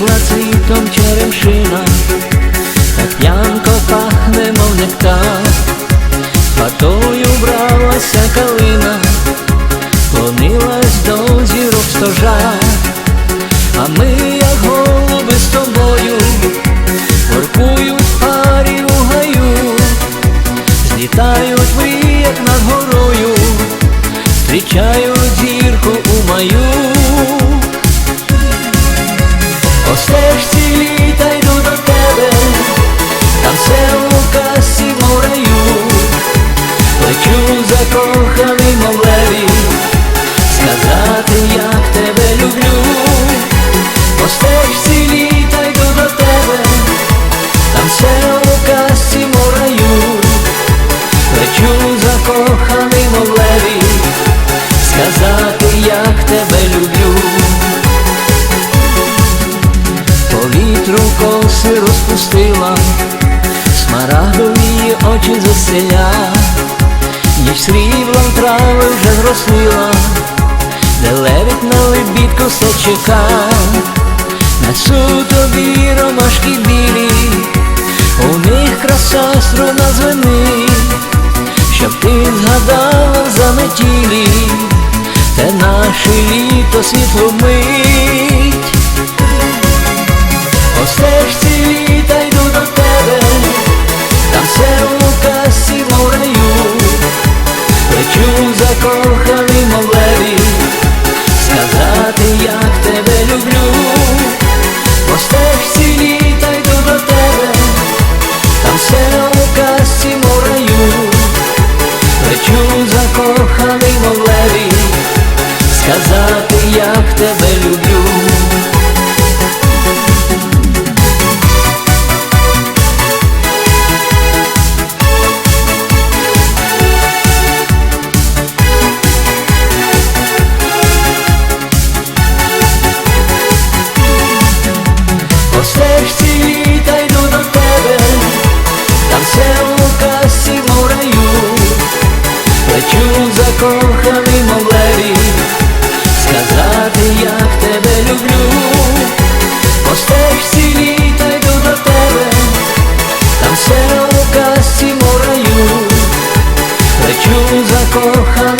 розквітла цвітом черемшина, так п'янко пахне, мов нектар, хатою бралася калина, клонилась до зірок стожа, а ми, як голуби з тобою, воркують парі у гаю, злітають мріяк над горою, зустрічають зірку у маю. По смарагдові очі заселя, ніж сріблом трави вже зрослила, де левить на лебідку все чека, несу ромашки білі, у них краса струна звенить, щоб ти згадала в заметілі, те наше літо світло мить. По стежці закоханий мов сказати, як тебе люблю, по стежці літа йду до тебе, там все у касі мов раю, лечу закоханий По літа йду до тебе, там все у касі мов раю, лечу закоханий мов леві, сказати, як тебе люблю, по літа йду до тебе, там все у касі мов раю, лечу закоханий